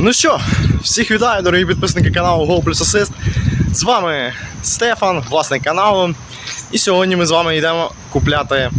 Ну що, всіх вітаю, дорогі підписники каналу Go Plus Assist. З вами Стефан, власник каналу. І сьогодні ми з вами йдемо купляти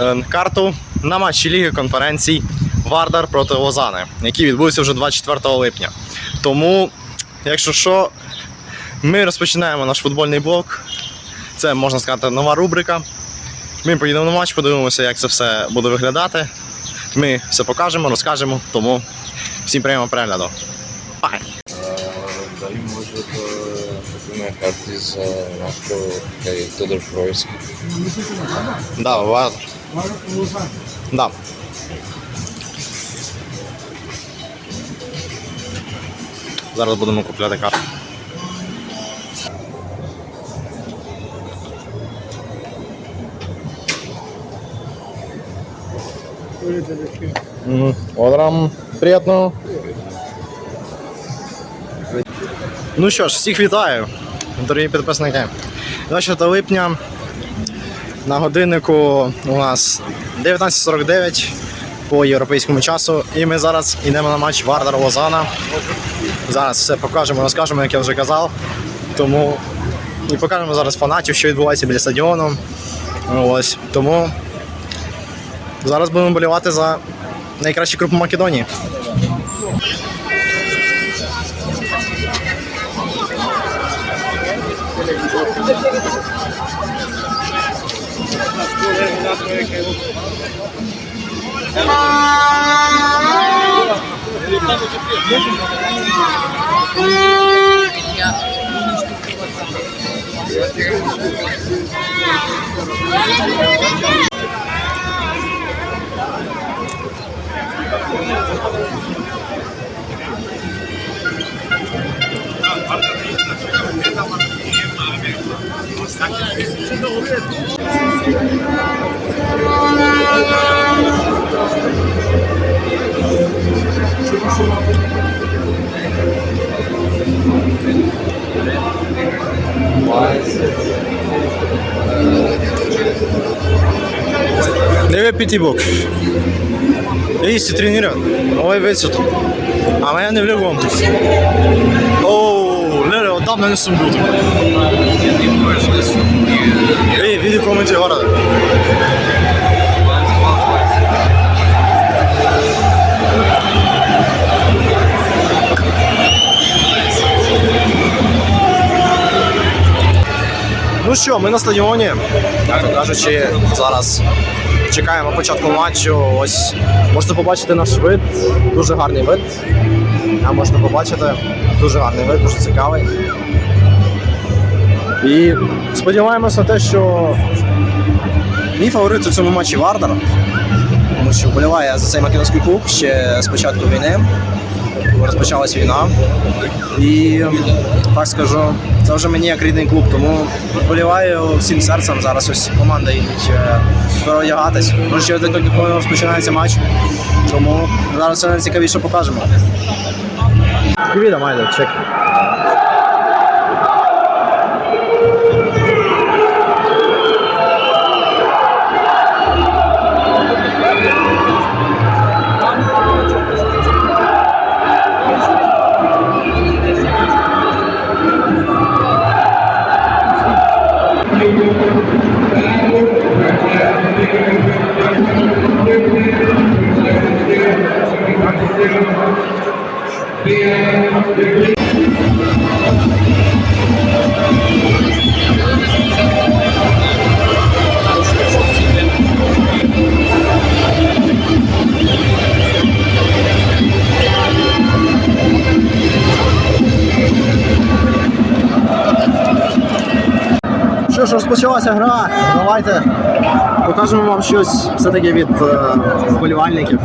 е, карту на матчі Ліги конференцій Вардар проти Лозани, який відбувся вже 24 липня. Тому, якщо що, ми розпочинаємо наш футбольний блок. Це можна сказати нова рубрика. Ми поїдемо на матч, подивимося, як це все буде виглядати. Ми все покажемо, розкажемо, тому всім приємного перегляду. Бай! Далі може на карті з Тодор Фройс. Да, вас. Да. Зараз будемо купляти карту. Мгм. Одрам, приємно. Ну що ж, всіх вітаю, дорогі підписники. 24 липня на годиннику у нас 19.49 по європейському часу. І ми зараз йдемо на матч Вардар Лозана. Зараз все покажемо, розкажемо, як я вже казав. Тому і покажемо зараз фанатів, що відбувається біля стадіону. Ось. Тому зараз будемо болівати за найкращу групу Македонії. Neve Pitibok. Если тренирует, ой весь тут. А мене не в любому. Оу, Лере, отдам на сумку. Ей, відео коменти города. Ну що, ми на стадіоні, зараз чекаємо початку матчу. Ось можете побачити наш вид, дуже гарний вид. А можете побачити дуже гарний вид, дуже цікавий. І сподіваємося на те, що мій фаворит у цьому матчі Вардар, тому що вболіває за цей македонський клуб ще з початку війни. Розпочалась війна. І так скажу, це вже мені як рідний клуб, тому вболіваю всім серцем. Зараз ось команда їдуть переодягатись. Може, ще декілька хвилин розпочинається матч. Тому зараз все найцікавіше покажемо. Привіт, Майдан, чек. Що ж, розпочалася гра. Давайте покажемо вам щось все-таки від е, вболівальників.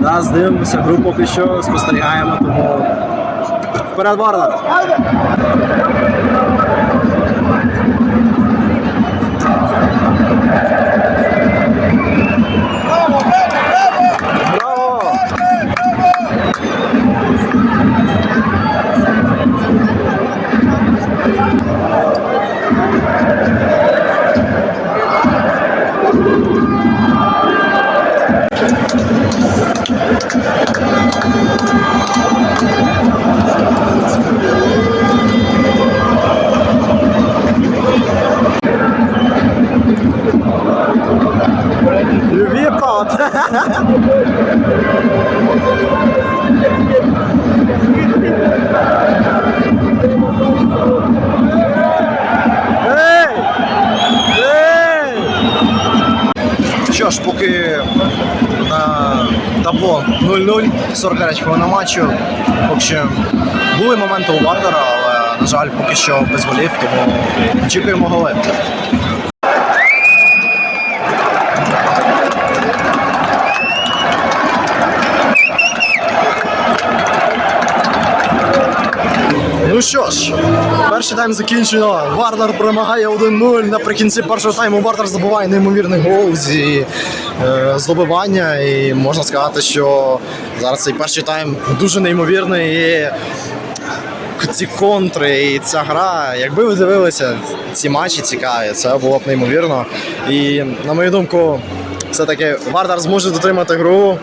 Зараз дивимося гру поки що, спостерігаємо, тому вперед Вардар! 0-0, 49 хвилин на матчу. В общем, були моменти у Вардера, але, на жаль, поки що без голів, тому очікуємо голи. Ну що ж, перший тайм закінчено. Вардар перемагає 1-0. Наприкінці першого тайму Вардар забуває неймовірний гол зі е, здобивання. І можна сказати, що зараз цей перший тайм дуже неймовірний. І ці контри і ця гра, якби ви дивилися ці матчі цікаві, це було б неймовірно. І на мою думку, все-таки Вардар зможе дотримати гру.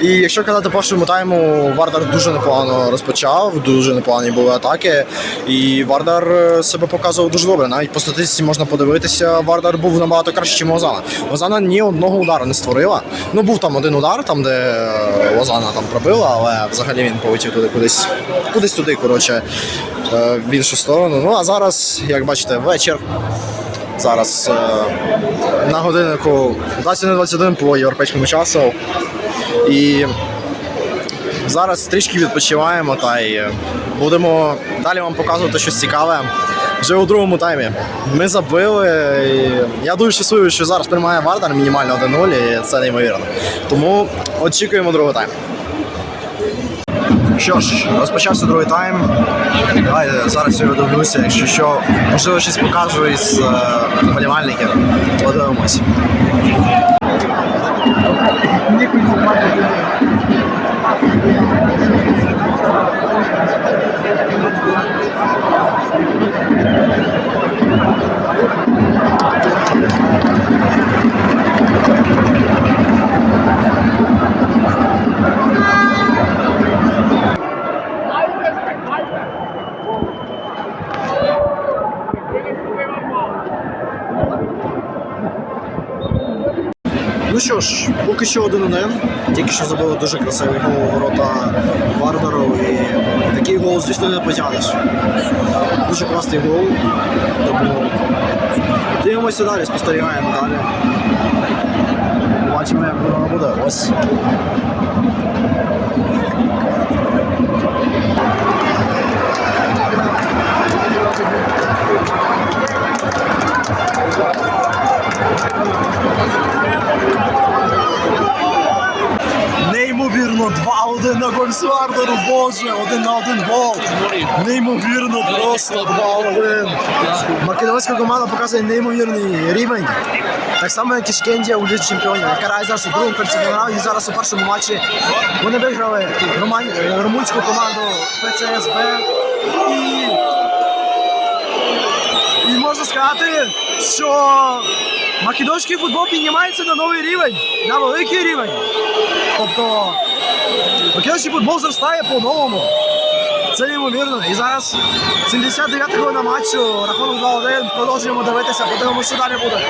І якщо казати по першому тайму, Вардар дуже непогано розпочав, дуже непогані були атаки. І Вардар е, себе показував дуже добре. Навіть по статистиці можна подивитися, Вардар був набагато краще, ніж Лозана. Лозана ні одного удару не створила. Ну був там один удар, там де е, Лозана там пробила, але взагалі він полетів туди кудись, кудись туди, коротше, е, в іншу сторону. Ну а зараз, як бачите, вечір. Зараз е, на годиннику 21.21 по європейському часу. І зараз трішки відпочиваємо та й будемо далі вам показувати щось цікаве. Вже у другому таймі. Ми забили. І я дуже щасливий, що зараз приймає Вардар мінімально 1-0, і це неймовірно. Тому очікуємо другий тайм. Що ж, розпочався другий тайм. Давайте зараз я дивлюся, якщо що, можливо, щось покажу із е, вболівальників. Подивимось. Що ж, поки що один один. Тільки що забили дуже красивий гол ворота Вардеру. І такий гол, звісно, не потягнеш. Дуже класний гол. Тому дивимося далі, спостерігаємо далі. Бачимо, як воно буде. Ось. Неймовірно, 2-1 на Гольсвардеру, боже, один на один гол. Неймовірно, просто 2-1. Македонська команда показує неймовірний рівень. Так само, як і Шкендія у Лізі Чемпіонів, яка грає зараз у другому квартирі і зараз у першому матчі. Вони виграли роман... румунську команду ПЦСБ. І... і можна сказати, що македонський футбол піднімається на новий рівень, на великий рівень. Тобто македонський футбол зростає по-новому. Це неймовірно. І зараз 79 хвилина матчу, рахунок 2-1. Продовжуємо дивитися, подивимося, що далі буде.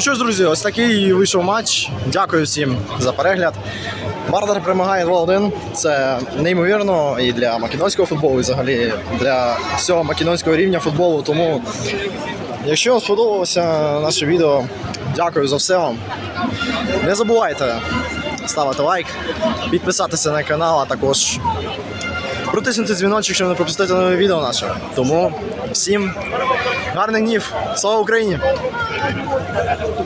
Ну що ж, друзі, ось такий вийшов матч. Дякую всім за перегляд. Бардер перемагає 2-1. Це неймовірно і для македонського футболу, і взагалі для всього македонського рівня футболу. Тому, якщо вам сподобалося наше відео, дякую за все вам. Не забувайте ставити лайк, підписатися на канал, а також протиснути дзвіночок, щоб не пропустити нове відео наше. Тому всім гарних днів! Слава Україні!